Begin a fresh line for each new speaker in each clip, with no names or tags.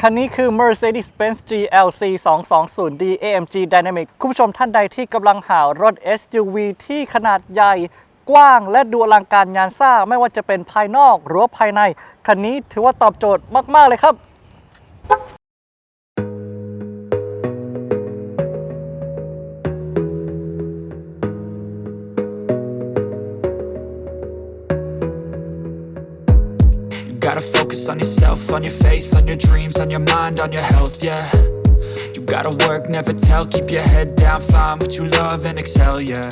คันนี้คือ Mercedes-Benz GLC 220D AMG Dynamic คุณผู้ชมท่านใดที่กำลังหารถ SUV ที่ขนาดใหญ่กว้างและดูอลังการงานสร้าง ไม่ว่าจะเป็นภายนอกหรือภายใน คันนี้ถือว่าตอบโจทย์มาก ๆ เลยครับ
focus on yourself, on your faith, on your dreams, on your mind, on your health, yeah. You gotta work, never tell, keep your head down, find what you love and excel, yeah.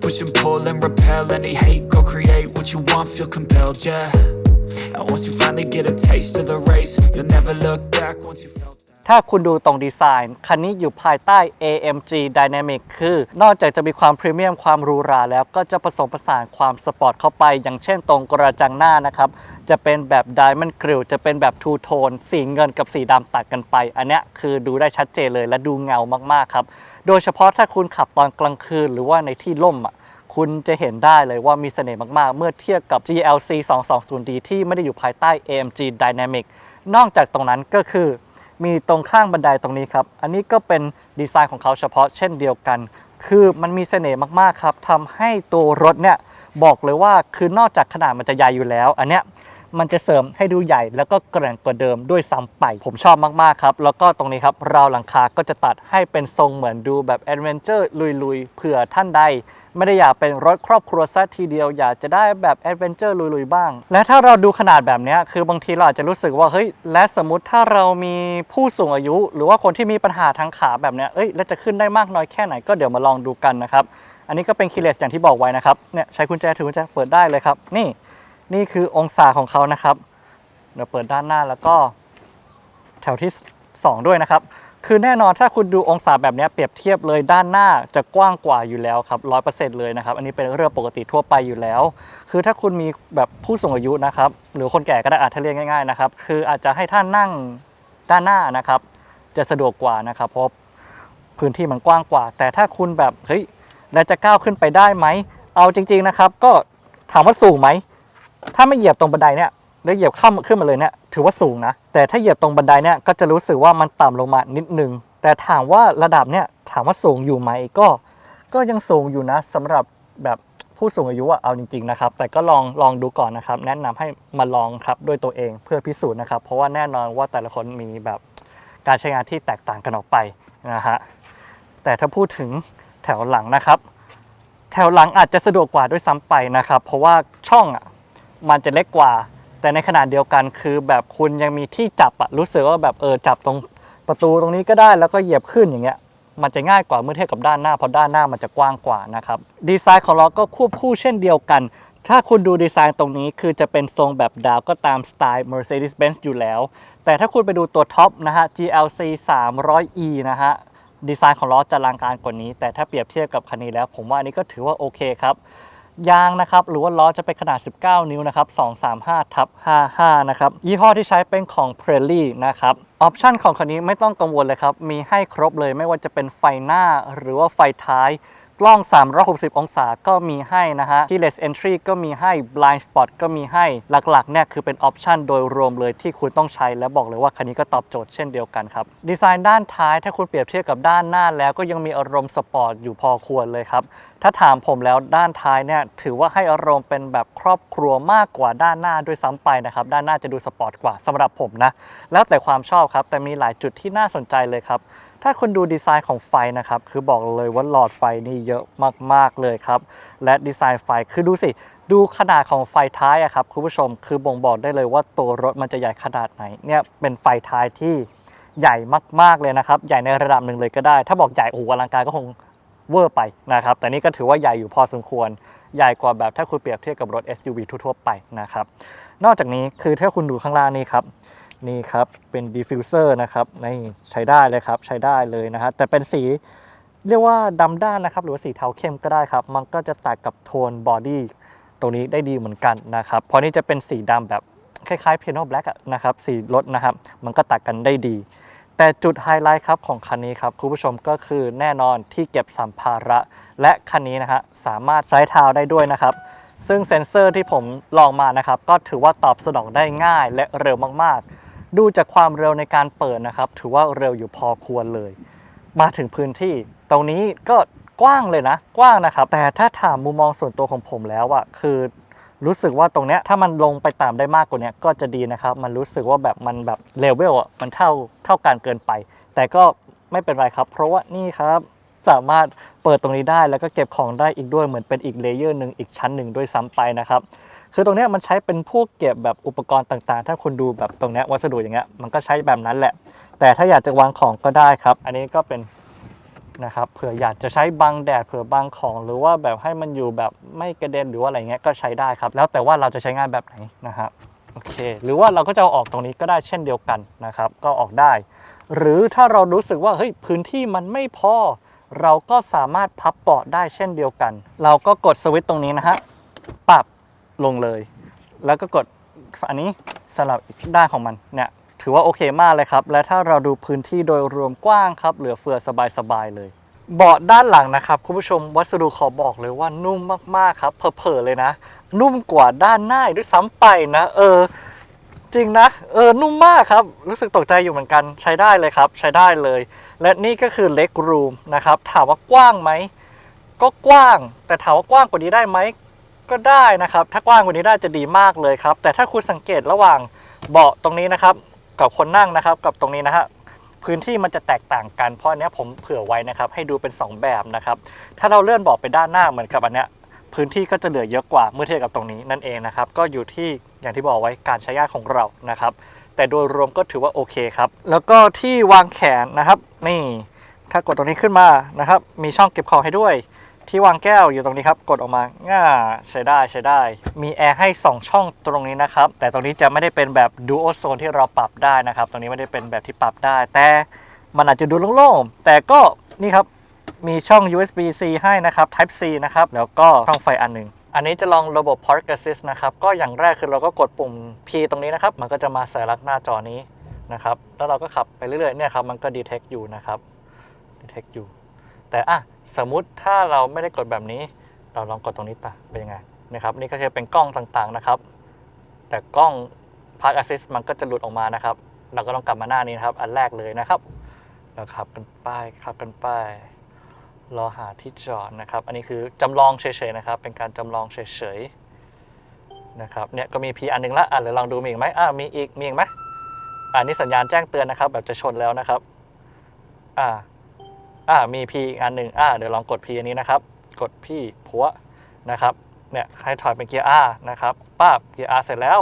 Push and pull and repel any hate, go create what you want, feel compelled, yeah. And once you finally get a taste of the race, you'll never look back once you felt that.
ถ้าคุณดูตรงดีไซน์ คันนี้อยู่ภายใต้ AMG Dynamic คือ นอกจากจะมีความพรีเมียมความหรูหราแล้วก็จะผสมผสานความสปอร์ตเข้าไป อย่างเช่นตรงกระจังหน้านะครับ จะเป็นแบบ Diamond Grill จะเป็นแบบ Two Tone สีเงินกับสีดำตัดกันไป อันนี้คือดูได้ชัดเจนเลยและดูเงามากๆครับ โดยเฉพาะถ้าคุณขับตอนกลางคืนหรือว่าในที่ร่มอะ คุณจะเห็นได้เลยว่ามีเสน่ห์มากๆ เมื่อเทียบกับ GLC 220D ที่ไม่ได้อยู่ภายใต้ AMG Dynamic นอกจากตรงนั้นก็คือ มีตรงข้างบันไดตรงนี้ครับ อันนี้ก็เป็นดีไซน์ของเขาเฉพาะเช่นเดียวกัน คือมันมีเสน่ห์มากๆครับทำให้ตัวรถเนี่ยบอกเลยว่าคือนอกจากขนาดมันจะใหญ่อยู่แล้ว อันเนี้ย มันจะเสริมให้ดูใหญ่แล้วก็แกร่งกว่าเดิมด้วยซ้ำไป ผมชอบมากๆครับ แล้วก็ตรงนี้ครับราวหลังคาก็จะตัดให้เป็นทรงเหมือนดูแบบแอดเวนเจอร์ลุยๆเผื่อท่านใด ไม่ได้อยากเป็นรถครอบครัวซะทีเดียวอยากจะได้แบบแอดเวนเจอร์ลุยๆบ้าง และถ้าเราดูขนาดแบบนี้คือบางทีเราอาจจะรู้สึกว่าเฮ้ยและสมมติถ้าเรามีผู้สูงอายุ หรือว่าคนที่มีปัญหาทางขาแบบนี้เอ้ยแล้วจะขึ้นได้มากน้อยแค่ไหนก็เดี๋ยวมาลองดูกันนะครับอันนี้ก็เป็นคีย์เลสอย่างที่บอกไว้นะครับเนี่ยใช้กุญแจถือกุญแจเปิดได้เลยครับนี่ นี่คือองศาของเขานะครับ เดี๋ยวเปิดด้านหน้าแล้วก็แถวที่ 2 ด้วยนะครับ คือแน่นอนถ้าคุณดูองศาแบบนี้เปรียบเทียบเลยด้านหน้าจะกว้างกว่าอยู่แล้วครับร้อยเปอร์เซ็นต์เลยนะครับ อันนี้เป็นเรื่องปกติทั่วไปอยู่แล้ว คือถ้าคุณมีแบบผู้สูงอายุนะครับ หรือคนแก่ก็ได้อาจจะเรียกง่ายๆนะครับ คืออาจจะให้ท่านนั่งด้านหน้านะครับ จะสะดวกกว่านะครับ เพราะพื้นที่มันกว้างกว่า แต่ถ้าคุณแบบเฮ้ยแล้วจะก้าวขึ้นไปได้ไหม เอาจริง ๆนะครับ ก็ถามว่าสูงไหม ถ้าไม่เหยียบตรงบันไดเนี่ยแล้วเหยียบข้ามขึ้นมาเลยเนี่ยถือว่าสูงนะ แต่ถ้าเหยียบตรงบันไดเนี่ยก็จะรู้สึกว่ามันต่ำลงมานิดนึง แต่ถามว่าระดับเนี่ยถามว่าสูงอยู่ไหมก็ก็ยังสูงอยู่นะสำหรับแบบผู้สูงอายุอะเอาจริงๆนะครับ แต่ก็ลองลองดูก่อนนะครับ แนะนำให้มาลองครับด้วยตัวเองเพื่อพิสูจน์นะครับ เพราะว่าแน่นอนว่าแต่ละคนมีแบบการใช้งานที่แตกต่างกันออกไปนะฮะแต่ถ้าพูดถึงแถวหลังนะครับ แถวหลังอาจจะสะดวกกว่าด้วยซ้ำไปนะครับ เพราะว่าช่องอะ มันจะเล็กกว่า แต่ในขณะเดียวกันคือแบบคุณยังมีที่จับอะรู้สึกว่าแบบเออจับตรงประตูตรงนี้ก็ได้แล้วก็เหยียบขึ้นอย่างเงี้ยมันจะง่ายกว่าเมื่อเทียบกับด้านหน้าเพราะด้านหน้ามันจะกว้างกว่านะครับดีไซน์ของเราก็ควบคู่เช่นเดียวกัน ถ้าคุณดูดีไซน์ตรงนี้คือจะเป็นทรงแบบดาวก็ตามสไตล์ Mercedes-Benz อยู่แล้ว แต่ถ้าคุณไปดูตัวท็อปนะฮะ GLC 300e นะฮะดีไซน์ของล้อจะลังการกว่านี้ แต่ถ้าเปรียบเทียบกับคันนี้แล้ว ผมว่าอันนี้ก็ถือว่าโอเคครับ ยางนะครับหรือว่าล้อจะเป็นขนาด 19 นิ้วนะครับ235ทับ55นะครับยี่ห้อที่ใช้เป็นของ p r e l l y นะครับออปชันของคันนี้ไม่ต้องกังวลเลยครับ มีให้ครบเลยไม่ว่าจะเป็นไฟหน้าหรือว่าไฟท้าย กล้อง 360 องศาก็มีให้นะฮะ keyless entry ก็มีให้ blind spot ก็มีให้หลักๆเนี่ยคือเป็นออปชันโดยรวมเลยที่คุณต้องใช้และบอกเลยว่าคันนี้ก็ตอบโจทย์เช่นเดียวกันครับ ดีไซน์ด้านท้ายถ้าคุณเปรียบเทียบกับด้านหน้าแล้วก็ยังมีอารมณ์สปอร์ตอยู่พอควรเลยครับ ถ้าถามผมแล้วด้านท้ายเนี่ยถือว่าให้อารมณ์เป็นแบบครอบครัวมากกว่าด้านหน้าด้วยซ้ำไปนะครับ ด้านหน้าจะดูสปอร์ตกว่าสำหรับผมนะ แล้วแต่ความชอบครับ แต่มีหลายจุดที่น่าสนใจเลยครับ ถ้าคุณดูดีไซน์ของไฟนะครับ คือบอกเลยว่าหลอดไฟนี่เยอะมาก ๆ เลยครับ และดีไซน์ไฟคือดูสิ ดูขนาดของไฟท้ายอะครับคุณผู้ชมคือบ่งบอกได้เลยว่าตัวรถมันจะใหญ่ขนาดไหนเนี่ยเป็นไฟท้ายที่ใหญ่มาก ๆ เลยนะครับ ใหญ่ในระดับหนึ่งเลยก็ได้ ถ้าบอกใหญ่โอ้โหอลังการก็คงเวอร์ไปนะครับ แต่นี่ก็ถือว่าใหญ่อยู่พอสมควร ใหญ่กว่าแบบถ้าคุณเปรียบเทียบกับรถ SUV ทั่วๆไปนะครับ นอกจากนี้คือถ้าคุณดูข้างล่างนี่ครับ นี่ครับเป็นดิฟฟิวเซอร์นะครับนี่ใช้ได้เลยครับใช้ได้เลยนะฮะแต่เป็นสีเรียกว่าดำด้านนะครับ หรือว่าสีเทาเข้มก็ได้ครับ มันก็จะตัดกับโทนบอดี้ตรงนี้ได้ดีเหมือนกันนะครับ เพราะนี่จะเป็นสีดำแบบคล้ายๆ Piano Black อะนะครับสีรถนะครับ มันก็ตัดกันได้ดี แต่จุดไฮไลท์ครับของคันนี้ครับคุณผู้ชมก็คือแน่นอนที่เก็บสัมภาระ และคันนี้นะฮะสามารถใช้เท้าได้ด้วยนะครับซึ่งเซ็นเซอร์ที่ผมลองมานะครับ ก็ถือว่าตอบสนองได้ง่ายและเร็วมากๆ ดูจากความเร็วในการเปิดนะครับ ถือว่าเร็วอยู่พอควรเลย มาถึงพื้นที่ ตรงนี้ก็กว้างเลยนะ กว้างนะครับ แต่ถ้าถามมุมมองส่วนตัวของผมแล้วอะคือรู้สึกว่าตรงเนี้ยถ้ามันลงไปตามได้มากกว่านี้ก็จะดีนะครับ มันรู้สึกว่าแบบมันแบบเลเวลอะมันเท่าเท่ากันเกินไป แต่ก็ไม่เป็นไรครับ เพราะว่านี่ครับ สามารถเปิดตรงนี้ได้แล้วก็เก็บของได้อีกด้วยเหมือนเป็นอีกเลเยอร์หนึ่งอีกชั้นหนึ่งด้วยซ้ำไปนะครับคือตรงนี้มันใช้เป็นพวกเก็บแบบอุปกรณ์ต่างๆ ถ้าคุณดูแบบตรงนี้วัสดุอย่างเงี้ยมันก็ใช้แบบนั้นแหละ แต่ถ้าอยากจะวางของก็ได้ครับ อันนี้ก็เป็นนะครับเผื่ออยากจะใช้บังแดดเผื่อบังของหรือว่าแบบให้มันอยู่แบบไม่กระเด็นหรือว่าอะไรเงี้ยก็ใช้ได้ครับ แล้วแต่ว่าเราจะใช้งานแบบไหนนะครับโอเค หรือว่าเราก็จะอออกตรงนี้ก็ได้เช่นเดียวกันนะครับ ก็ออกได้ หรือถ้าเรารู้สึกว่าเฮ้ยพื้นที่มันไม่พอ เราก็สามารถพับเบาะได้เช่นเดียวกัน เราก็กดสวิตช์ตรงนี้นะฮะ ปรับลงเลย แล้วก็กดอันนี้สลับอีกด้านของมันเนี่ยถือว่าโอเคมากเลยครับ และถ้าเราดูพื้นที่โดยรวมกว้างครับ เหลือเฟือสบายๆเลย เบาะด้านหลังนะครับ คุณผู้ชมวัสดุขอบอกเลยว่านุ่มมากๆครับเผลอๆเลยนะ นุ่มกว่าด้านหน้าด้วยซ้ำไปนะ เออ จริงนะเออนุ่มมากครับ รู้สึกตกใจอยู่เหมือนกันใช้ได้เลยครับ ใช้ได้เลย และนี่ก็คือเล็กรูมนะครับ ถามว่ากว้างไหม ก็กว้าง แต่ถามว่ากว้างกว่านี้ได้ไหม ก็ได้นะครับ ถ้ากว้างกว่านี้ได้จะดีมากเลยครับ แต่ถ้าคุณสังเกตระหว่างเบาะตรงนี้นะครับ กับคนนั่งนะครับ กับตรงนี้นะฮะพื้นที่มันจะแตกต่างกันเพราะอันนี้ผมเผื่อไว้นะครับ ให้ดูเป็น 2 แบบนะครับ ถ้าเราเลื่อนเบาะไปด้านหน้าเหมือนกับอันเนี้ย พื้นที่ก็จะเหลือเยอะกว่าเมื่อเทียบกับตรงนี้นั่นเองนะครับ ก็อยู่ที่อย่างที่บอกไว้การใช้งานของเรานะครับ แต่โดยรวมก็ถือว่าโอเคครับ แล้วก็ที่วางแขนนะครับ นี่ถ้ากดตรงนี้ขึ้นมานะครับ มีช่องเก็บของให้ด้วย ที่วางแก้วอยู่ตรงนี้ครับ กดออกมาง่าใช้ได้ใช้ได้ มีแอร์ให้ 2 ช่องตรงนี้นะครับ แต่ตรงนี้จะไม่ได้เป็นแบบดูโอโซนที่เราปรับได้นะครับ ตรงนี้ไม่ได้เป็นแบบที่ปรับได้ แต่มันอาจจะดูโล่งๆแต่ก็นี่ครับ มีช่อง USB-C ให้นะครับ Type C นะครับ แล้วก็ช่องไฟอันหนึ่งอันนี้จะลองระบบ Park Assist นะครับ ก็อย่างแรกคือเราก็กดปุ่ม P ตรงนี้นะครับ มันก็จะมาสัญลักษณ์หน้าจอนี้นะครับ แล้วเราก็ขับไปเรื่อยๆ เนี่ยครับ มันก็ detect อยู่นะครับ detect อยู่ แต่อะสมมุติถ้าเราไม่ได้กดแบบนี้ เราลองกดตรงนี้ตาเป็นยังไงนะครับ นี่ก็จะเป็นกล้องต่างๆนะครับ แต่กล้อง Park Assist มันก็จะหลุดออกมานะครับ เราก็ต้องกลับมาหน้านี้นะครับ อันแรกเลยนะครับแล้วขับกันไปขับกันไป รอหาที่จอดนะครับ อันนี้คือจำลองเฉยๆนะครับ เป็นการจำลองเฉยๆนะครับ เนี่ยก็มี P อันหนึ่งละอะเดี๋ยวลองดูมีอีกไหมอ่ามีอีก มีอีกไหมอ่านี่สัญญาณแจ้งเตือนนะครับ แบบจะชนแล้วนะครับ อ่า อ่า มี P อีกอันหนึ่งอ่าเดี๋ยวลองกด P อันนี้นะครับ กดพี่ผัวนะครับ เนี่ยให้ถอยเป็นเกียร์ R นะครับป้าบเกียร์ R เสร็จแล้ว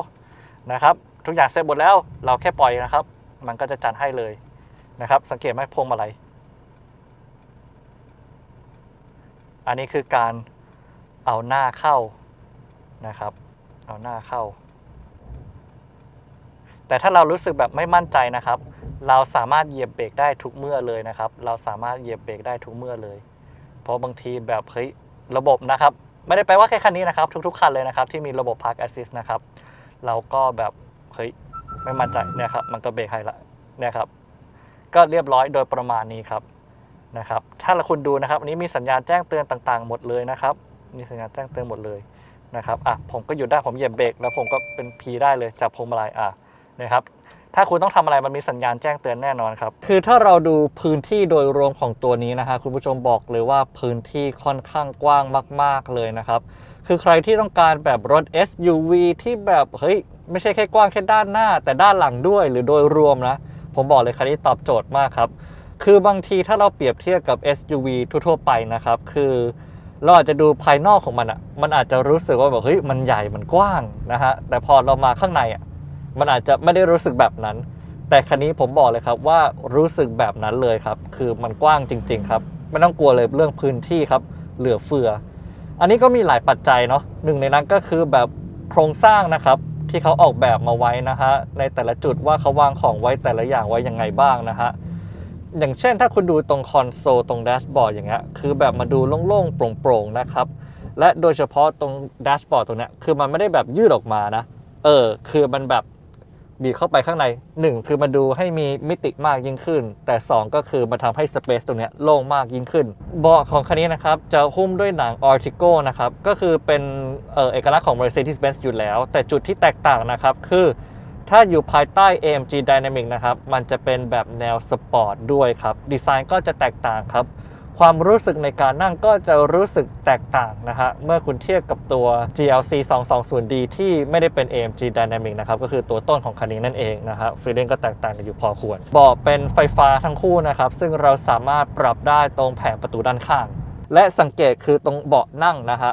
นะครับ ทุกอย่างเสร็จหมดแล้ว เราแค่ปล่อยนะครับ มันก็จะจัดให้เลยนะครับ สังเกตไหมพวงมาลัย อันนี้คือการเอาหน้าเข้านะครับ เอาหน้าเข้า แต่ถ้าเรารู้สึกแบบไม่มั่นใจนะครับ เราสามารถเหยียบเบรกได้ทุกเมื่อเลยนะครับ เราสามารถเหยียบเบรกได้ทุกเมื่อเลย เพราะบางทีแบบเฮ้ยระบบนะครับ ไม่ได้แปลว่าแค่คันนี้นะครับ ทุกๆคันเลยนะครับ ที่มีระบบ Park Assist นะครับ เราก็แบบเฮ้ยไม่มั่นใจเนี่ยครับมันก็เบรกให้ละเนี่ยครับก็เรียบร้อยโดยประมาณนี้ครับ นะครับ ถ้าเราคุณดูนะครับ อันนี้มีสัญญาณแจ้งเตือนต่างๆ หมดเลยนะครับ มีสัญญาณแจ้งเตือนหมดเลยนะครับ อะ ผมก็หยุดได้ ผมเหยียบเบรกแล้วผมก็เป็น P ได้เลยจากพวงมาลัย อะ นะครับ ถ้าคุณต้องทำอะไรมันมีสัญญาณแจ้งเตือนแน่นอนครับ คือถ้าเราดูพื้นที่โดยรวมของตัวนี้นะฮะคุณผู้ชมบอกเลยว่าพื้นที่ค่อนข้างกว้างมาก ๆเลยนะครับ คือใครที่ต้องการแบบรถ SUV ที่แบบ เฮ้ย ไม่ใช่แค่กว้างแค่ด้านหน้า แต่ด้านหลังด้วย หรือโดยรวมนะ ผมบอกเลยคันนี้ตอบโจทย์มากครับ คือบางทีถ้าเราเปรียบเทียบกับ SUV ทั่วๆไปนะครับ คือเราอาจจะดูภายนอกของมันอะ่ะ มันอาจจะรู้สึกว่าแบบเฮ้ยมันใหญ่มันกว้างนะฮะ แต่พอเรามาข้างในอะ่ะ มันอาจจะไม่ได้รู้สึกแบบนั้น แต่คันนี้ผมบอกเลยครับว่ารู้สึกแบบนั้นเลยครับ คือมันกว้างจริง ๆ ครับ ไม่ต้องกลัวเลยเรื่องพื้นที่ครับ เหลือเฟือ อันนี้ก็มีหลายปัจจัยเนาะ หนึ่งในนั้นก็คือแบบโครงสร้างนะครับที่เขาออกแบบมาไว้นะฮะในแต่ละจุดว่าเขาวางของไว้แต่ละอย่างไว้ยังไงบ้างนะฮะ อย่างเช่นถ้าคุณดูตรงคอนโซลตรงแดชบอร์ดอย่างเงี้ยคือแบบมาดูโล่งๆโปร่งๆนะครับ และโดยเฉพาะตรงแดชบอร์ดตรงเนี้ยคือมันไม่ได้แบบยืดออกมานะ เออ คือมันแบบบีบเข้าไปข้างใน 1 คือมาดูให้มีมิติมากยิ่งขึ้น แต่ 2 ก็คือมาทำให้สเปซตรงเนี้ยโล่งมากยิ่งขึ้น เบาะของคันนี้นะครับ จะหุ้มด้วยหนัง Artico นะครับ ก็คือเป็นเออเอกลักษณ์ของ Mercedes-Benz อยู่แล้ว แต่จุดที่แตกต่างนะครับ คือ ถ้าอยู่ภายใต้ AMG Dynamic นะครับ มันจะเป็นแบบแนวสปอร์ตด้วยครับ ดีไซน์ก็จะแตกต่างครับ ความรู้สึกในการนั่งก็จะรู้สึกแตกต่างนะฮะ เมื่อคุณเทียบกับตัว GLC 220D ที่ไม่ได้เป็น AMG Dynamic นะครับ ก็คือตัวต้นของคันนี้นั่นเองนะฮะฟีลลิ่งก็แตกต่างกันอยู่พอควรเบาะเป็นไฟฟ้าทั้งคู่นะครับ ซึ่งเราสามารถปรับได้ตรงแผงประตูด้านข้าง และสังเกตคือตรงเบาะนั่งนะฮะ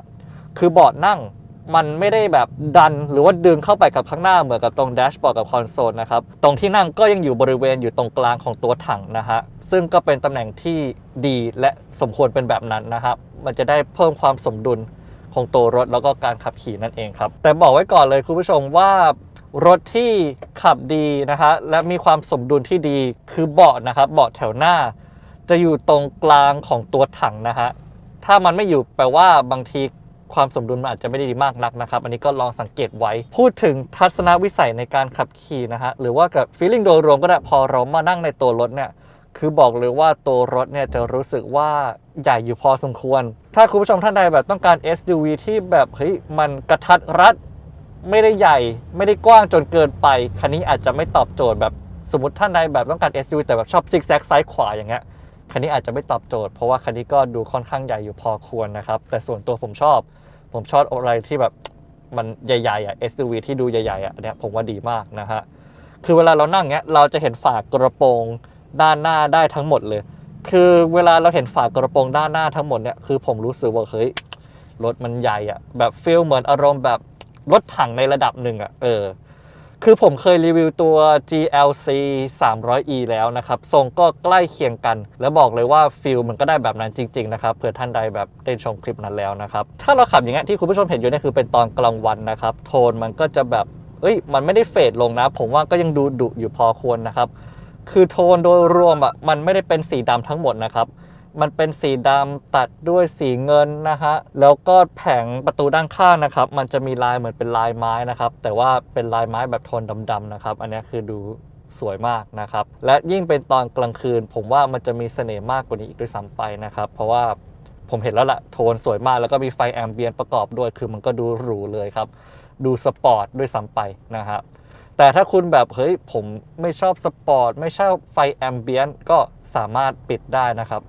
คือเบาะนั่ง มันไม่ได้แบบดันหรือว่าดึงเข้าไปกับข้างหน้าเหมือนกับตรงแดชบอร์ดกับคอนโซลนะครับ ตรงที่นั่งก็ยังอยู่บริเวณอยู่ตรงกลางของตัวถังนะฮะ ซึ่งก็เป็นตำแหน่งที่ดีและสมควรเป็นแบบนั้นนะครับ มันจะได้เพิ่มความสมดุลของตัวรถแล้วก็การขับขี่นั่นเองครับ แต่บอกไว้ก่อนเลยคุณผู้ชมว่ารถที่ขับดีนะฮะและมีความสมดุลที่ดีคือเบาะนะครับเบาะแถวหน้า จะอยู่ตรงกลางของตัวถังนะฮะถ้ามันไม่อยู่แปลว่าบางที ความสมดุลมันอาจจะไม่ได้ดีมากนักนะครับ อันนี้ก็ลองสังเกตไว้ พูดถึงทัศนวิสัยในการขับขี่นะฮะ หรือว่ากับ feeling โดยรวมก็ได้พอเรามานั่งในตัวรถเนี่ยคือบอกเลยว่าตัวรถเนี่ยจะรู้สึกว่าใหญ่อยู่พอสมควร ถ้าคุณผู้ชมท่านใดแบบต้องการ SUV ที่แบบเฮ้ยมันกระทัดรัด ไม่ได้ใหญ่ ไม่ได้กว้างจนเกินไป คันนี้อาจจะไม่ตอบโจทย์แบบสมมติท่านใดแบบต้องการ SUV แต่แบบชอบซิกแซกซ้ายขวาอย่างเงี้ย คันนี้อาจจะไม่ตอบโจทย์เพราะว่าคันนี้ก็ดูค่อนข้างใหญ่อยู่พอควรนะครับ แต่ส่วนตัวผมชอบ ผมชอบอะไรที่แบบมันใหญ่ๆอะ SUV ที่ดูใหญ่ๆอะอันเนี้ยผมว่าดีมากนะฮะคือเวลาเรานั่งเงี้ยเราจะเห็นฝากระโปรงด้านหน้าได้ทั้งหมดเลย คือเวลาเราเห็นฝากระโปรงด้านหน้าทั้งหมดเนี่ยคือผมรู้สึกว่าเฮ้ยรถมันใหญ่อะแบบฟีลเหมือนอารมณ์แบบรถถังในระดับหนึ่งอะเออ คือผมเคยรีวิวตัว GLC 300e แล้วนะครับทรงก็ใกล้เคียงกัน แล้วบอกเลยว่าฟิลมันก็ได้แบบนั้นจริง ๆ นะครับเผื่อท่านใดแบบได้ชมคลิปนั้นแล้วนะครับ ถ้าเราขับอย่างเงี้ยที่คุณผู้ชมเห็นอยู่เนี่ยคือเป็นตอนกลางวันนะครับ โทนมันก็จะแบบเอ้ย มันไม่ได้เฟดลงนะ ผมว่าก็ยังดูดุอยู่พอควรนะครับ คือโทนโดยรวมอะมันไม่ได้เป็นสีดำทั้งหมดนะครับ มันเป็นสีดำตัดด้วยสีเงินนะฮะแล้วก็แผงประตูด้านข้างนะครับ มันจะมีลายเหมือนเป็นลายไม้นะครับ แต่ว่าเป็นลายไม้แบบโทนดำๆนะครับ อันนี้คือดูสวยมากนะครับ และยิ่งเป็นตอนกลางคืน ผมว่ามันจะมีเสน่ห์มากกว่านี้อีกด้วยซ้ำไปนะครับ เพราะว่าผมเห็นแล้วละโทนสวยมากแล้วก็มีไฟแอมเบียนประกอบด้วย คือมันก็ดูหรูเลยครับ ดูสปอร์ตด้วยซ้ำไปนะครับแต่ถ้าคุณแบบเฮ้ยผมไม่ชอบสปอร์ต ไม่ชอบไฟแอมเบียนก็สามารถปิดได้นะครับ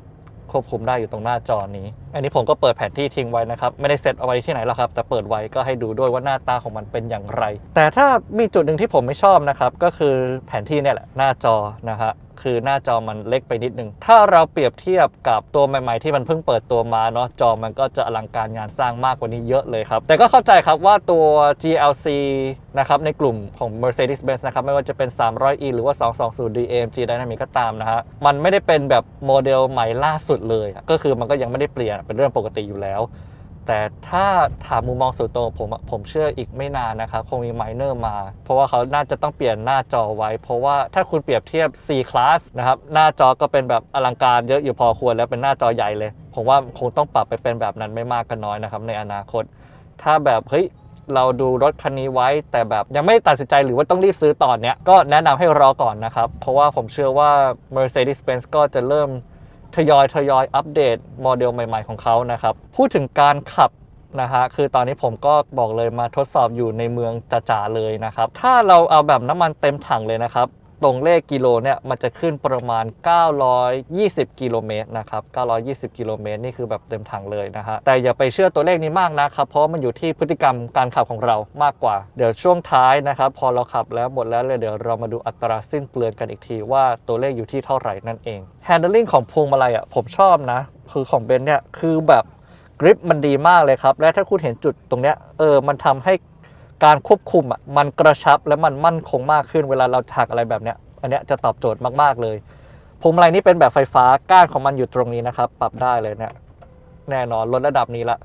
ควบคุมได้อยู่ตรงหน้าจอนี้อันนี้ผมก็เปิดแผนที่ทิ้งไว้นะครับ ไม่ได้เซตเอาไว้ที่ไหนหรอกครับ แต่เปิดไว้ก็ให้ดูด้วยว่าหน้าตาของมันเป็นอย่างไร แต่ถ้ามีจุดหนึ่งที่ผมไม่ชอบนะครับ ก็คือแผนที่เนี่ยแหละหน้าจอนะฮะคือหน้าจอมันเล็กไปนิดนึง ถ้าเราเปรียบเทียบกับตัวใหม่ ๆ ที่มันเพิ่งเปิดตัวมาเนาะจอมันก็จะอลังการงานสร้างมากกว่านี้เยอะเลยครับ แต่ก็เข้าใจครับว่าตัว GLC นะครับในกลุ่มของ Mercedes-Benz นะครับ ไม่ว่าจะเป็น 300e หรือว่า 220d AMG Dynamic ก็ตามนะฮะ มันไม่ได้เป็นแบบโมเดลใหม่ล่าสุดเลย ก็คือมันก็ยังไม่ได้เปลี่ยนเป็นเรื่องปกติอยู่แล้ว แต่ถ้าถามมุมมองส่วนตัวผมอะผมเชื่ออีกไม่นานนะครับคงมีไมเนอร์มา เพราะว่าเขาน่าจะต้องเปลี่ยนหน้าจอไว้ เพราะว่าถ้าคุณเปรียบเทียบ C Class นะครับหน้าจอก็เป็นแบบอลังการเยอะอยู่พอควรแล้วเป็นหน้าจอใหญ่เลย ผมว่าคงต้องปรับไปเป็นแบบนั้นไม่มากก็น้อยนะครับในอนาคต ถ้าแบบเฮ้ยเราดูรถคันนี้ไว้ แต่แบบยังไม่ตัดสินใจหรือว่าต้องรีบซื้อตอนเนี้ยก็แนะนำให้รอก่อนนะครับ เพราะว่าผมเชื่อว่า Mercedes-Benz ก็จะเริ่ม ทยอยทยอยอัปเดตโมเดลใหม่ ๆของเขานะครับ พูดถึงการขับนะฮะคือตอนนี้ผมก็บอกเลยมาทดสอบอยู่ในเมืองจ๋าๆเลยนะครับ ถ้าเราเอาแบบน้ำมันเต็มถังเลยนะครับ ตรงเลขกิโลเนี่ยมันจะขึ้นประมาณ 920 กิโลเมตรนะครับ 920 กิโลเมตรนี่คือแบบเต็มถังเลยนะฮะ แต่อย่าไปเชื่อตัวเลขนี้มากนะครับ เพราะมันอยู่ที่พฤติกรรมการขับของเรามากกว่า เดี๋ยวช่วงท้ายนะครับ พอเราขับแล้วหมดแล้วเลยเดี๋ยวเรามาดูอัตราสิ้นเปลืองกันอีกทีว่าตัวเลขอยู่ที่เท่าไหร่นั่นเอง Handling ของพวงมาลัยอะผมชอบนะ คือของเบนเนี่ยคือแบบกริปมันดีมากเลยครับ และถ้าคุณเห็นจุดตรงเนี้ยเออมันทำให้ การควบคุมอะมันกระชับและมันมั่นคงมากขึ้นเวลาเราถักอะไรแบบเนี้ยอันเนี้ยจะตอบโจทย์มากๆเลยพวงมาลัยนี่เป็นแบบไฟฟ้าก้านของมันอยู่ตรงนี้นะครับ ปรับได้เลยเนี่ยแน่นอนลดระดับนี้ละ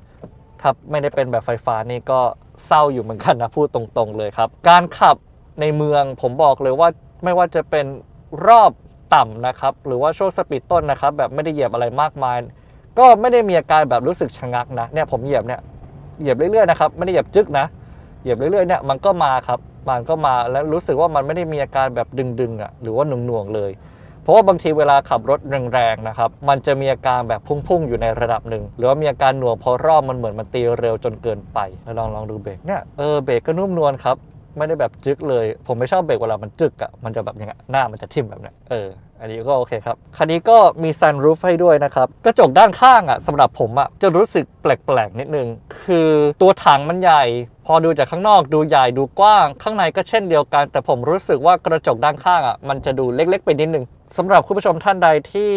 ถ้าไม่ได้เป็นแบบไฟฟ้านี่ก็เศร้าอยู่เหมือนกันนะพูดตรงๆเลยครับ การขับในเมืองผมบอกเลยว่าไม่ว่าจะเป็นรอบต่ำนะครับ หรือว่าช่วงสปีดต้นนะครับ แบบไม่ได้เหยียบอะไรมากมาย ก็ไม่ได้มีอาการแบบรู้สึกชะงักนะเนี่ยผมเหยียบเนี่ยเหยียบเรื่อยๆนะครับไม่ได้เหยียบจึ๊กนะ เหยียบเรื่อยๆเนี่ยมันก็มาครับมันก็มาแล้วรู้สึกว่ามันไม่ได้มีอาการแบบดึงๆอะหรือว่าหน่วงๆเลย เพราะว่าบางทีเวลาขับรถแรงๆนะครับมันจะมีอาการแบบพุ่งๆอยู่ในระดับหนึ่งหรือว่ามีอาการหน่วงเพราะรอบมันเหมือนมันตีเร็วจนเกินไปแล้วลองลองดูเบรกเนี่ยเออเบรกก็นุ่มนวลครับไม่ได้แบบจึกเลย ผมไม่ชอบเบรกเวลามันจึกอะมันจะแบบอย่างเงี้ยหน้ามันจะทิ่มแบบเนี้ยเออ อันนี้ก็โอเคครับ คันนี้ก็มีซันรูฟให้ด้วยนะครับ กระจกด้านข้างอะสำหรับผมอะจะรู้สึกแปลกๆ นิดนึง คือตัวถังมันใหญ่ พอดูจากข้างนอกดูใหญ่ดูกว้าง ข้างในก็เช่นเดียวกัน แต่ผมรู้สึกว่ากระจกด้านข้างอะมันจะดูเล็กๆ ไปนิดนึงสำหรับคุณผู้ชมท่านใดที่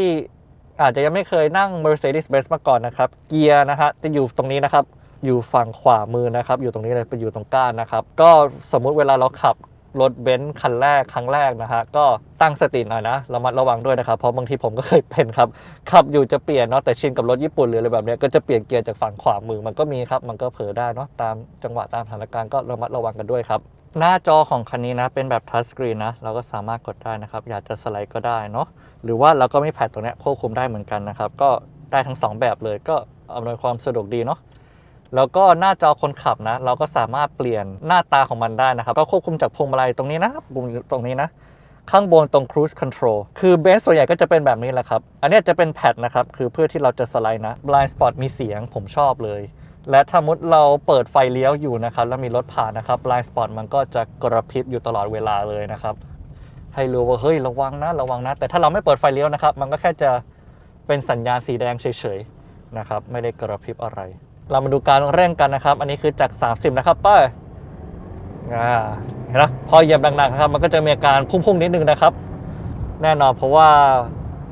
อาจจะยังไม่เคยนั่ง Mercedes-Benz มาก่อนนะครับ เกียร์นะฮะจะอยู่ตรงนี้นะครับอยู่ฝั่งขวามือนะครับ อยู่ตรงนี้เลยไปอยู่ตรงก้านนะครับ ก็สมมุติเวลาเราขับ รถเบนซ์คันแรกครั้งแรกนะฮะก็ตั้งสติหน่อยนะระมัดระวังด้วยนะครับเพราะบางทีผมก็เคยเป็นครับขับอยู่จะเปลี่ยนเนาะแต่ชินกับรถญี่ปุ่นหรืออะไรแบบเนี้ยก็จะเปลี่ยนเกียร์จากฝั่งขวามือมันก็มีครับมันก็เผลอได้เนาะตามจังหวะตามสถานการณ์ก็ระมัดระวังกันด้วยครับหน้าจอของคันนี้นะเป็นแบบทัชสกรีนนะเราก็สามารถกดได้นะครับ อยากจะสไลด์ก็ได้เนาะหรือว่าเราก็ไม่แพดตรงเนี้ยควบคุมได้เหมือนกันนะครับ ก็ได้ทั้ง 2 แบบเลยก็อำนวยความสะดวกดีเนาะ แล้วก็หน้าจอคนขับนะ เราก็สามารถเปลี่ยนหน้าตาของมันได้นะครับ ก็ควบคุมจากพวงมาลัยตรงนี้นะครับปุ่มตรงนี้นะ ข้างบนตรง cruise control คือเบนซ์ส่วนใหญ่ก็จะเป็นแบบนี้แหละครับ อันนี้จะเป็นแพดนะครับ คือเพื่อที่เราจะสไลด์นะ blind spot มีเสียงผมชอบเลย และถ้ามุดเราเปิดไฟเลี้ยวอยู่นะครับ แล้วมีรถผ่านนะครับ blind spot มันก็จะกระพริบอยู่ตลอดเวลาเลยนะครับ ให้รู้ว่าเฮ้ยระวังนะระวังนะ แต่ถ้าเราไม่เปิดไฟเลี้ยวนะครับ มันก็แค่จะเป็นสัญญาณสีแดงเฉยๆนะครับ ไม่ได้กระพริบอะไร เรามาดูการเร่งกันนะครับ อันนี้คือจาก 30 นะครับป้ายเห็นไหมพอเหยียบหนักๆนะครับ มันก็จะมีอาการพุ่งๆนิดนึงนะครับ แน่นอนเพราะว่า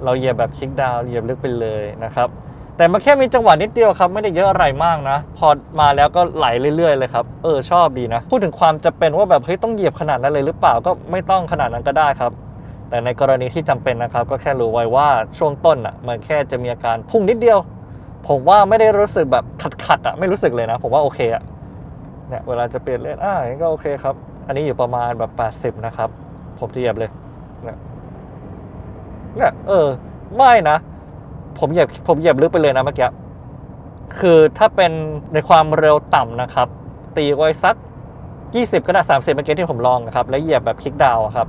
เราเหยียบแบบคลิกดาวเหยียบลึกไปเลยนะครับ แต่มันแค่มีจังหวะนิดเดียวครับ ไม่ได้เยอะอะไรมากนะ พอมาแล้วก็ไหลเรื่อยๆเลยครับ เออชอบดีนะ พูดถึงความจะเป็นว่าแบบเฮ้ยต้องเหยียบขนาดนั้นเลยหรือเปล่าก็ไม่ต้องขนาดนั้นก็ได้ครับ แต่ในกรณีที่จำเป็นนะครับ ก็แค่รู้ไว้ว่าช่วงต้นอะมันแค่จะมีอาการพุ่งนิดเดียว ผมว่าไม่ได้รู้สึกแบบขัดๆอะไม่รู้สึกเลยนะ ผมว่าโอเคอะเนี่ยเวลาจะเปลี่ยนเลนอ่าอย่างก็โอเคครับ อันนี้อยู่ประมาณแบบ 80 นะครับ ผมจะเหยียบเลยเนี่ยเนี่ยเออ ไม่นะ ผมเหยียบผมเหยียบลึกไปเลยนะเมื่อกี้คือถ้าเป็นในความเร็วต่ำนะครับ ตีไว้สัก 20 ก็ได้30 เมื่อกี้ที่ผมลองนะครับ แล้วเหยียบแบบคลิกดาวน์อะครับ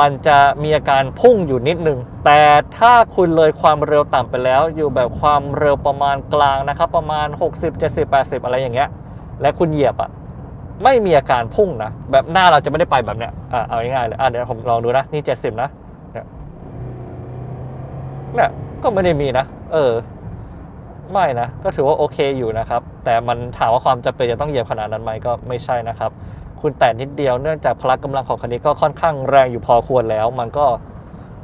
มันจะมีอาการพุ่งอยู่นิดนึง แต่ถ้าคุณเลยความเร็วต่ำไปแล้ว อยู่แบบความเร็วประมาณกลางนะครับ ประมาณ 60 70 80 อะไรอย่างเงี้ย และคุณเหยียบอะไม่มีอาการพุ่งนะ แบบหน้าเราจะไม่ได้ไปแบบเนี้ยอะเอาง่ายๆเลยอะเดี๋ยวผมลองดูนะ นี่ 70 นะเนี่ยเนี่ยก็ไม่ได้มีนะ เออ ไม่นะ ก็ถือว่าโอเคอยู่นะครับ แต่มันถามว่าความจำเป็นจะต้องเหยียบขนาดนั้นไหมก็ไม่ใช่นะครับ คุณแตะนิดเดียวเนื่องจากพละกำลังของคันนี้ก็ค่อนข้างแรงอยู่พอควรแล้ว มันก็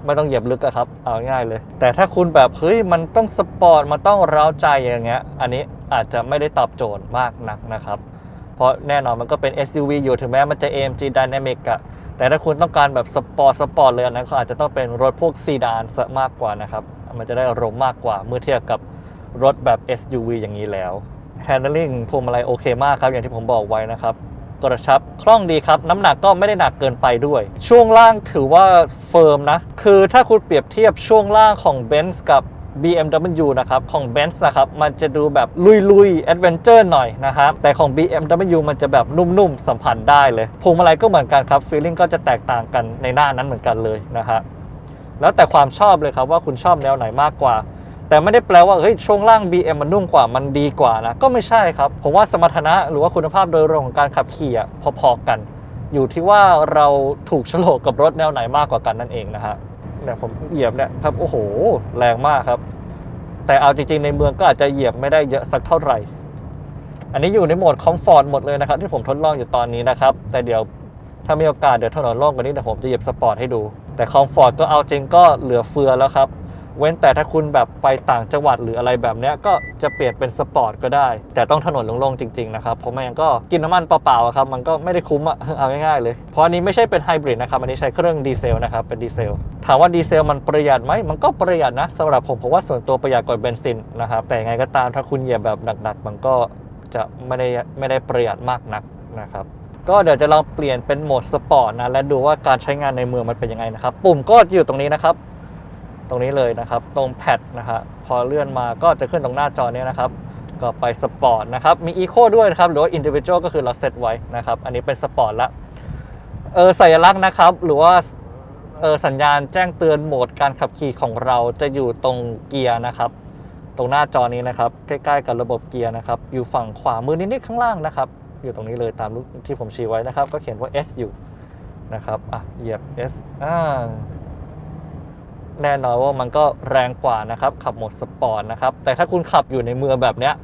ไม่ต้องเหยียบลึกอะครับ เอาง่ายเลย แต่ถ้าคุณแบบเฮ้ยมันต้องสปอร์ตมันต้องร้าวใจอย่างเงี้ย อันนี้อาจจะไม่ได้ตอบโจทย์มากนักนะครับ เพราะแน่นอนมันก็เป็น SUV อยู่ถึงแม้มันจะ AMG Dynamic อะแต่ถ้าคุณต้องการแบบสปอร์ตสปอร์ตเลยอันนั้นเขาอาจจะต้องเป็นรถพวกซีดานซะมากกว่านะครับ มันจะได้อารมณ์มากกว่าเมื่อเทียบกับรถแบบ SUV อย่างนี้แล้ว Handling พวงมาลัยโอเคมากครับ อย่างที่ผมบอกไว้นะครับ กระชับ คล่องดีครับ น้ำหนักก็ไม่ได้หนักเกินไปด้วย ช่วงล่างถือว่าเฟิร์มนะ คือถ้าคุณเปรียบเทียบช่วงล่างของ Benz กับ BMW นะครับ ของ Benz นะครับ มันจะดูแบบลุยๆ Adventure หน่อยนะครับ แต่ของ BMW มันจะแบบนุ่มๆ สัมผัสได้เลยพวงมาลัยก็เหมือนกันครับ feeling ก็จะแตกต่างกันในหน้านั้นเหมือนกันเลยนะฮะแล้วแต่ความชอบเลยครับว่าคุณชอบแนวไหนมากกว่า แต่ไม่ได้แปลว่าเฮ้ยช่วงล่าง BM มันนุ่มกว่ามันดีกว่านะ ก็ไม่ใช่ครับ ผมว่าสมรรถนะหรือว่าคุณภาพโดยรวมของการขับขี่อะพอๆกัน อยู่ที่ว่าเราถูกโฉลกกับรถแนวไหนมากกว่ากันนั่นเองนะฮะเนี่ยผมเหยียบเนี่ยครับโอ้โห แรงมากครับ แต่เอาจริงๆในเมืองก็อาจจะเหยียบไม่ได้เยอะสักเท่าไหร่ อันนี้อยู่ในโหมดคอมฟอร์ตหมดเลยนะครับ ที่ผมทดลองอยู่ตอนนี้นะครับ แต่เดี๋ยวถ้ามีโอกาสเดี๋ยวถนนโล่งกว่านี้เดี๋ยวผมจะเหยียบสปอร์ตให้ดู แต่คอมฟอร์ตก็เอาจริงก็เหลือเฟือแล้วครับ เว้นแต่ถ้าคุณแบบไปต่างจังหวัดหรืออะไรแบบนี้ก็จะเปลี่ยนเป็นสปอร์ตก็ได้ แต่ต้องถนนโล่งๆจริงๆนะครับเพราะไม่งั้นก็กินน้ำมันเปล่าๆครับมันก็ไม่ได้คุ้มอะเอาง่ายๆเลยเพราะอันนี้ไม่ใช่เป็นไฮบริดนะครับอันนี้ใช้เครื่องดีเซลนะครับเป็นดีเซลถามว่าดีเซลมันประหยัดไหมมันก็ประหยัดนะสำหรับผมผมว่าส่วนตัวประหยัดกว่าเบนซินนะครับแต่ยังไงก็ตามถ้าคุณเหยียบแบบหนักๆ มันก็จะไม่ได้ไม่ได้ประหยัดมากนักนะครับก็เดี๋ยวจะลองเปลี่ยนเป็นโหมดสปอร์ตนะและดูว่าการใช้งานในเมืองมันเป็นยังไงนะครับ ปุ่มก็อยู่ตรงนี้นะครับ ตรงนี้เลยนะครับ ตรงแพดนะฮะพอเลื่อนมาก็จะขึ้นตรงหน้าจอเนี้นะครับ ก็ไปสปอร์ตนะครับ มีอีโคด้วยนะครับ หรือว่าอินดิวิ u a l ก็คือเราเซตไว้นะครับ อันนี้เป็นสปอร์ตละเออสัญลักษณ์นะครับ หรือว่าเออสัญญาณแจ้งเตือนโหมดการขับขี่ของเราจะอยู่ตรงเกียร์นะครับ ตรงหน้าจอนี้นะครับ ใกล้ๆกับระบบเกียร์นะครับ อยู่ฝั่งขวามือนิดๆข้างล่างนะครับ อยู่ตรงนี้เลยตามที่ผมชี้ไว้นะครับ ก็เขียนว่า S อยู่นะครับอะเหยียบ S อ่า แน่นอนว่ามันก็แรงกว่านะครับ ขับโหมดสปอร์ตนะครับ แต่ถ้าคุณขับอยู่ในเมืองแบบเนี้ย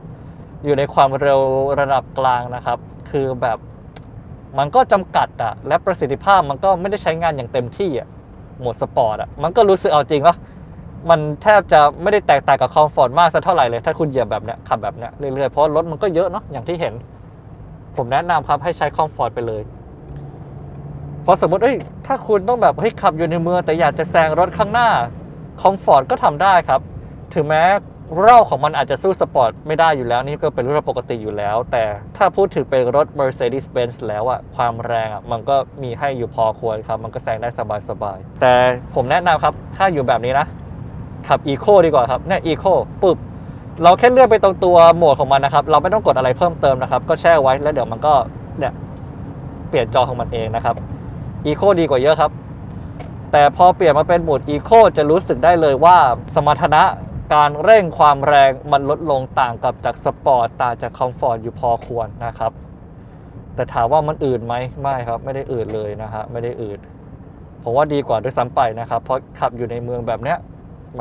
อยู่ในความเร็วระดับกลางนะครับ คือแบบมันก็จำกัดอะและประสิทธิภาพมันก็ไม่ได้ใช้งานอย่างเต็มที่อะโหมดสปอร์ตอะมันก็รู้สึกเอาจริงว่ามันแทบจะไม่ได้แตกต่างกับคอมฟอร์ตมากสักเท่าไหร่เลย ถ้าคุณเหยียบแบบเนี้ยขับแบบเนี้ยเรื่อยๆเพราะรถมันก็เยอะเนาะอย่างที่เห็น ผมแนะนำครับให้ใช้คอมฟอร์ตไปเลย ราะสมมติเอ้ยถ้าคุณต้องแบบเฮ้ยขับอยู่ในเมืองแต่อยากจะแซงรถข้างหน้าคอมฟอร์ตก็ทำได้ครับ ถึงแม้เร่าของมันอาจจะสู้สปอร์ตไม่ได้อยู่แล้วนี่ก็เป็นรถปกติอยู่แล้ว แต่ถ้าพูดถึงเป็นรถ Mercedes-Benz แล้วอะความแรงอะมันก็มีให้อยู่พอควรครับ มันก็แซงได้สบายๆ แต่ผมแนะนำครับ ถ้าอยู่แบบนี้นะ ขับ Eco ดีกว่าครับเนี่ย Eco ปึ๊บ เราแค่เลื่อนไปตรงตัวโหมดของมันนะครับ เราไม่ต้องกดอะไรเพิ่มเติมนะครับ ก็แช่ไว้แล้วเดี๋ยวมันก็เนี่ยเปลี่ยนจอของมันเองนะครับ Eco ดีกว่าเยอะครับ แต่พอเปลี่ยนมาเป็นโหมด Eco จะรู้สึกได้เลยว่าสมรรถนะการเร่งความแรงมันลดลงต่างกับจากสปอร์ตต่างจากคอมฟอร์ตอยู่พอควรนะครับ แต่ถามว่ามันอืดไหมไม่ครับ ไม่ได้อืดเลยนะฮะไม่ได้อืดผมว่าดีกว่าด้วยซ้ำไปนะครับ เพราะขับอยู่ในเมืองแบบเนี้ย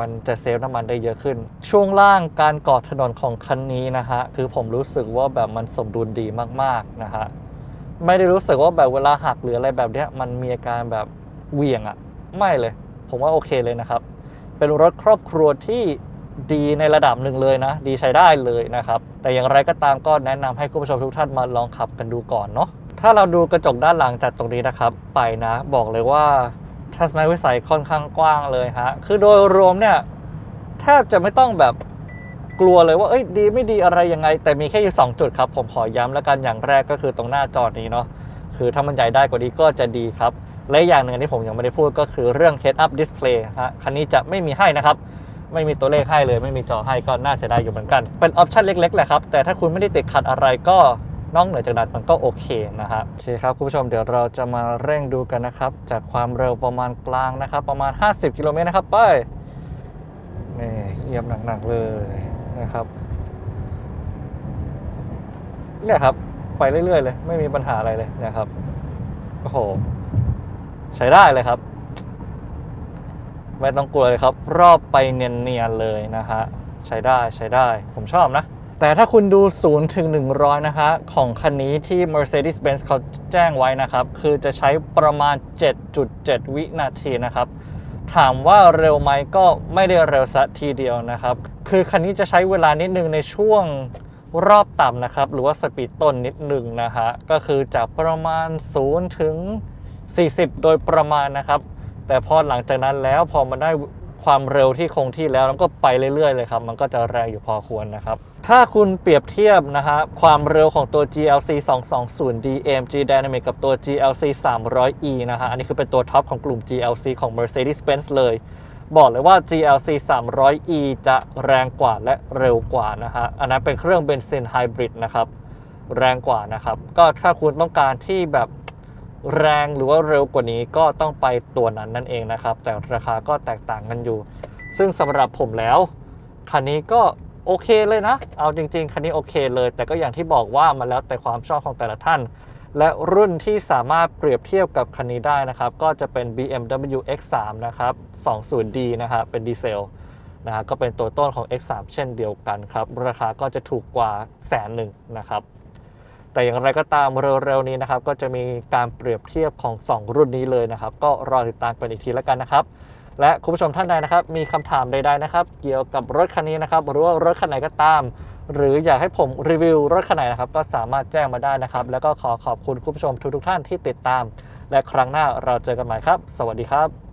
มันจะเซฟน้ำมันได้เยอะขึ้น ช่วงล่างการกอถนนของคันนี้นะฮะคือผมรู้สึกว่าแบบมันสมดุลดีมากๆนะฮะ ไม่ได้รู้สึกว่าแบบเวลาหักหรืออะไรแบบเนี้ยมันมีอาการแบบเหวี่ยงอะไม่เลย ผมว่าโอเคเลยนะครับ เป็นรถครอบครัวที่ดีในระดับหนึ่งเลยนะ ดีใช้ได้เลยนะครับ แต่อย่างไรก็ตามก็แนะนำให้คุณผู้ชมทุกท่านมาลองขับกันดูก่อนเนาะถ้าเราดูกระจกด้านหลังจากตรงนี้นะครับ ไปนะบอกเลยว่าทัศนวิสัยค่อนข้างกว้างเลยฮะคือโดยรวมเนี่ยแทบจะไม่ต้องแบบ กลัวเลยว่าเอ้ยดีไม่ดีอะไรยังไง แต่มีแค่สองจุดครับ ผมขอย้ำแล้วกันอย่างแรกก็คือตรงหน้าจอนี้เนาะคือถ้ามันใหญ่ได้กว่านี้ก็จะดีครับ และอย่างหนึ่งที่ผมยังไม่ได้พูดก็คือเรื่อง head up display ฮะคันนี้จะไม่มีให้นะครับ ไม่มีตัวเลขให้เลย ไม่มีจอให้ก็น่าเสียดายอยู่เหมือนกัน เป็นออปชันเล็กๆแหละครับ แต่ถ้าคุณไม่ได้ติดขัดอะไรก็นอกเหนือจากนั้นมันก็โอเคนะฮะโอเคครับคุณผู้ชมเดี๋ยวเราจะมาเร่งดูกันนะครับ จากความเร็วประมาณกลางนะครับ ประมาณ 50 กิโลเมตรนะครับไปนี่เยียบหนักๆเลย นะครับเนี่ยครับ ไปเรื่อยๆ เลย ไม่มีปัญหาอะไรเลยนะครับโอ้โหใช้ได้เลยครับ ไม่ต้องกลัวเลยครับ รอบไปเนียนๆเลยนะฮะใช้ได้ใช้ได้ ผมชอบนะ แต่ถ้าคุณดู 0 ถึง 100 นะฮะของคันนี้ที่ Mercedes-Benz เขาแจ้งไว้นะครับ คือจะใช้ประมาณ 7.7 วินาทีนะครับ ถามว่าเร็วไหมก็ไม่ได้เร็วซะทีเดียวนะครับ คือคันนี้จะใช้เวลานิดนึงในช่วงรอบต่ำนะครับ หรือว่าสปีดต้นนิดหนึ่งนะฮะ ก็คือจากประมาณ 0 ถึง 40 โดยประมาณนะครับ แต่พอหลังจากนั้นแล้วพอมาได้ ความเร็วที่คงที่แล้วมันก็ไปเรื่อยๆเลยครับ มันก็จะแรงอยู่พอควรนะครับ ถ้าคุณเปรียบเทียบนะฮะความเร็วของตัว GLC 220D AMG Dynamic กับตัว GLC 300E นะฮะอันนี้คือเป็นตัวท็อปของกลุ่ม GLC ของ Mercedes-Benz เลย บอกเลยว่า GLC 300E จะแรงกว่าและเร็วกว่านะฮะอันนั้นเป็นเครื่องเบนซินไฮบริดนะครับแรงกว่านะครับ ก็ถ้าคุณต้องการที่แบบ แรงหรือว่าเร็วกว่านี้ก็ต้องไปตัวนั้นนั่นเองนะครับ แต่ราคาก็แตกต่างกันอยู่ ซึ่งสำหรับผมแล้ว คันนี้ก็โอเคเลยนะ เอาจริง ๆ คันนี้โอเคเลย แต่ก็อย่างที่บอกว่ามันแล้วแต่ความชอบของแต่ละท่าน และรุ่นที่สามารถเปรียบเทียบกับคันนี้ได้นะครับ ก็จะเป็น BMW X3 นะครับ 20D นะครับเป็นดีเซลนะฮะก็เป็นตัวต้นของ X3 เช่นเดียวกันครับ ราคาก็จะถูกกว่าแสนหนึ่งนะครับ แต่อย่างไรก็ตามเร็วๆนี้นะครับ ก็จะมีการเปรียบเทียบของ 2 รุ่นนี้เลยนะครับ ก็รอติดตามกันอีกทีแล้วกันนะครับ และคุณผู้ชมท่านใดนะครับ มีคำถามใดๆนะครับ เกี่ยวกับรถคันนี้นะครับ หรือว่ารถคันไหนก็ตาม หรืออยากให้ผมรีวิวรถคันไหนนะครับ ก็สามารถแจ้งมาได้นะครับ แล้วก็ขอขอบคุณคุณผู้ชมทุกๆท่านที่ติดตาม และครั้งหน้าเราเจอกันใหม่ครับ สวัสดีครับ